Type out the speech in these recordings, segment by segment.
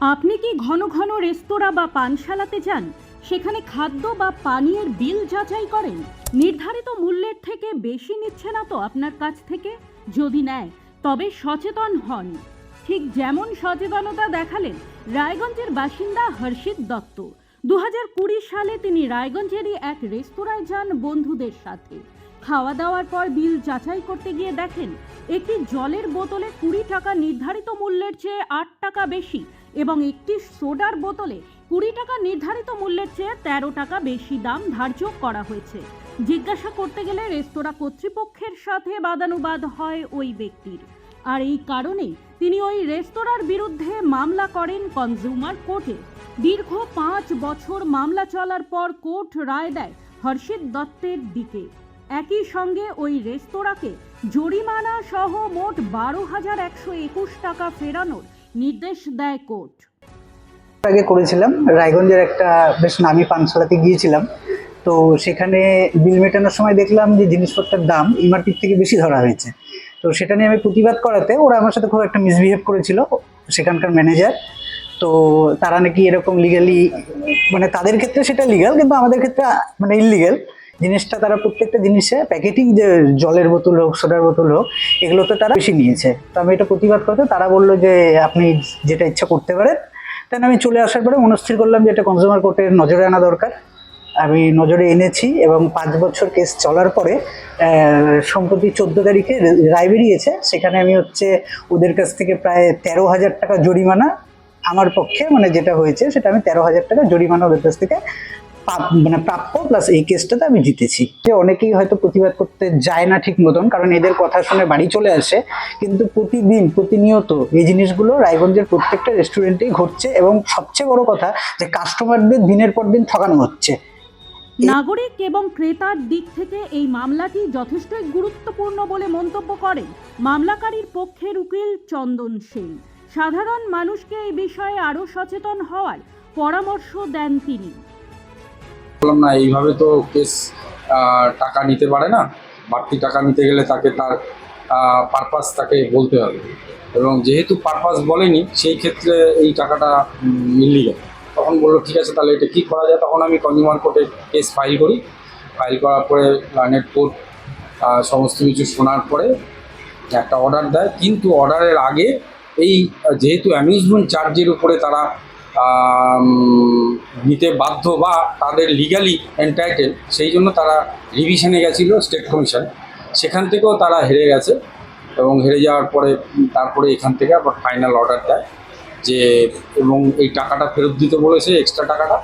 আপনি কি ঘন ঘন রেস্তোরাঁ বা পানশালাতে যান? সেখানে খাদ্য বা পানীয়ের বিল যাচাই করেন? নির্ধারিত মূল্যের থেকে বেশি নিচ্ছে না তো আপনার কাছ থেকে? যদি নেয়, তবে সচেতন হন। ঠিক যেমন সচেতনতা দেখালেন রায়গঞ্জের বাসিন্দা হর্ষিত দত্ত। দু সালে তিনি রায়গঞ্জেরই এক রেস্তোরাঁয় যান বন্ধুদের সাথে। খাওয়া দাওয়ার পর বিল যাচাই করতে গিয়ে দেখেন, একটি জলের বোতলে কুড়ি টাকা নির্ধারিত মূল্যের চেয়ে আট টাকা বেশি এবং একটি সোডার বোতলে কুড়ি টাকা নির্ধারিত মূল্যের চেয়ে তেরো টাকা বেশি দাম ধার্য করা হয়েছে। জিজ্ঞাসা করতে গেলে রেস্তোরাঁ কর্তৃপক্ষের সাথে বাদানুবাদ হয় ওই ব্যক্তির। আর এই কারণে তিনি ওই রেস্তোরাঁর বিরুদ্ধে মামলা করেন কনজিউমার কোর্টে। দীর্ঘ পাঁচ বছর মামলা চলার পর কোর্ট রায় দেয় হর্ষিত দত্তের দিকে। একই সঙ্গে ওই রেস্তোরাঁকে জরিমানা সহ মোট বারো হাজার একশো একুশ টাকা ফেরানোর নির্দেশ দেয় কোর্ট। আগে করেছিলাম, রায়গঞ্জের একটা বেশ নামি পানশালাতে গিয়েছিলাম। তো সেখানে বিল মেটানোর সময় দেখলাম যে জিনিসপত্রের দাম এমআরপির থেকে বেশি ধরা হয়েছে। তো সেটা নিয়ে আমি প্রতিবাদ করাতে ওরা আমার সাথে খুব একটা মিসবিহেভ করেছিল, সেখানকার ম্যানেজার। তো তারা নাকি এরকম লিগালি মানে তাদের ক্ষেত্রে সেটা লিগাল কিন্তু আমাদের ক্ষেত্রে মানে ইলিগাল জিনিসটা তারা প্রত্যেকটা জিনিসে প্যাকেটিং যে জলের বোতল হোক, সোডার বোতল হোক, এগুলো তো তারা বেশি নিয়েছে। তো আমি এটা প্রতিবাদ করতে, তারা বলল যে আপনি যেটা ইচ্ছা করতে পারেন। দেন আমি চলে আসার পরে মনস্থির করলাম যে এটা কনজিউমার কোর্টের নজরে আনা দরকার। আমি নজরে এনেছি এবং পাঁচ বছর কেস চলার পরে সম্প্রতি চোদ্দ তারিখে রায় বেরিয়েছে। সেখানে আমি হচ্ছে ওদের কাছ থেকে প্রায় তেরো হাজার টাকা জরিমানা আমার পক্ষে মানে যেটা হয়েছে সেটা আমি তেরো হাজার টাকা জরিমানা ওদের কাছ থেকে মানে প্রাপ্য প্লাস এই কেসটাতে আমি জিতেছি। যে অনেকেই হয়তো প্রতিবাদ করতে যায় না ঠিক মতন, কারণ এদের কথা শুনে বাড়ি চলে আসে, কিন্তু প্রতিদিন, প্রতিনিয়ত এই জিনিসগুলো রায়গঞ্জের প্রত্যেকটা রেস্টুরেন্টেই ঘটছে এবং সবচেয়ে বড় কথা যে কাস্টমারদের দিনের পর দিন ঠকানো হচ্ছে। নাগরিক এবং ক্রেতার দিক থেকে এই মামলাটি যথেষ্টই গুরুত্বপূর্ণ বলে মন্তব্য করেন মামলাকারীর পক্ষের উকিল চন্দন সিং সাধারণ মানুষকে এই বিষয়ে আরও সচেতন হওয়ার পরামর্শ দেন তিনি। বললাম, না, এইভাবে তো কেস টাকা নিতে পারে না। বাড়তি টাকা নিতে গেলে তাকে তার পারপাস তাকে বলতে হবে। এবং যেহেতু পারপাস বলেনি, সেই ক্ষেত্রে এই টাকাটা ইলিগাল তখন বলল, ঠিক আছে, তাহলে এটা কী করা যায়? তখন আমি কনজিউমার কোর্টে কেস ফাইল করি। ফাইল করার পরে লার্নেট কোর্ট সমস্ত কিছু শোনার পরে একটা অর্ডার দেয়। কিন্তু অর্ডারের আগে এই, যেহেতু অ্যামিউজমেন্ট চার্জের উপরে তারা নিতে বাধ্য বা তাদের লিগালি এন্টাইটেল সেই জন্য তারা রিভিশনে গেছিল স্টেট কমিশন সেখান থেকেও তারা হেরে গেছে এবং হেরে যাওয়ার পরে, তারপরে এখান থেকে আবার ফাইনাল অর্ডার দেয় যে, এবং এই টাকাটা ফেরত দিতে বলেছে এক্সট্রা টাকাটা,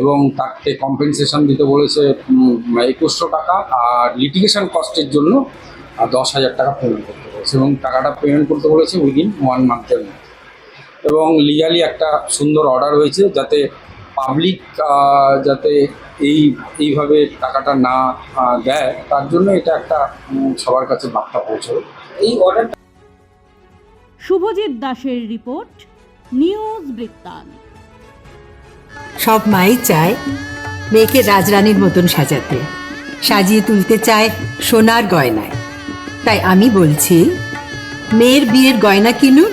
এবং তাকে কম্পেনসেশন দিতে বলেছে একুশশো টাকা আর লিটিগেশন কস্টের জন্য দশ হাজার টাকা পেমেন্ট করতে বলেছে। এবং টাকাটা পেমেন্ট করতে বলেছে উইদিন ওয়ান মান্থের মধ্যে। এবং লিগালি একটা সুন্দর অর্ডার হয়েছে যাতে পাবলিক যাতে এই এইভাবে টাকাটা না দেয় তার জন্য এটা একটা সবার কাছে বার্তা পৌঁছবে এই অর্ডার শুভজিৎ দাসের রিপোর্ট নিউজ বৃত্তান্ত। সব মাই চায় মেয়েকে রাজরানীর মতন সাজাতে। সাজিয়ে তুলতে চায় সোনার গয়নায়। তাই আমি বলছি মেয়ের বিয়ের গয়না কিনুন